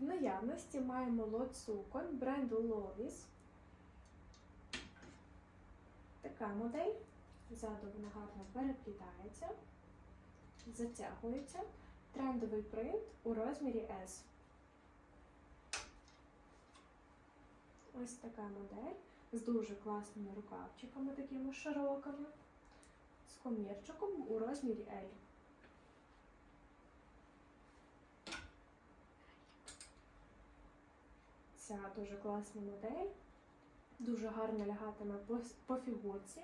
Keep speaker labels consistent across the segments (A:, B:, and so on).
A: В наявності маємо лот сукон бренду Lovis. Така модель. Ззаду вона гарно переплітається, затягується. Трендовий принт у розмірі S. Ось така модель з дуже класними рукавчиками, такими широкими, з комірчиком у розмірі L. Ця дуже класна модель, дуже гарно лягатиме по, фігурці.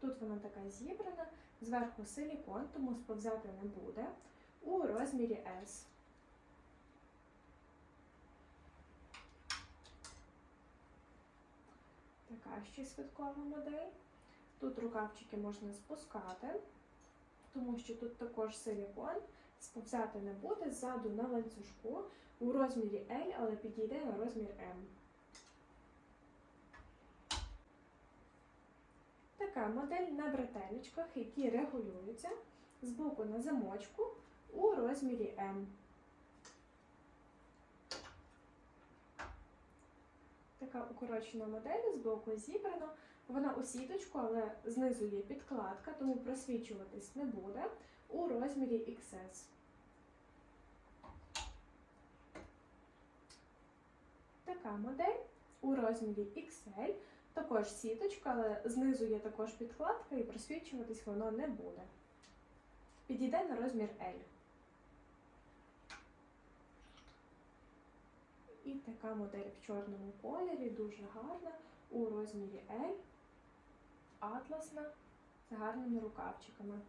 A: Тут вона така зібрана, зверху силікон, тому сповзати не буде. У розмірі S. Така ще святкова модель. Тут рукавчики можна спускати, тому що тут також силікон, сповзати не буде ззаду на ланцюжку у розмірі L, але підійде на розмір M. Така модель на бретелечках, які регулюються збоку на замочку у розмірі М. Така укорочена модель збоку зібрана. Вона у сіточку, але знизу є підкладка, тому просвічуватись не буде у розмірі XS. Така модель у розмірі XL. Також сіточка, але знизу є також підкладка і просвічуватись воно не буде. Підійде на розмір L. І така модель в чорному кольорі, дуже гарна, у розмірі L, атласна, з гарними рукавчиками.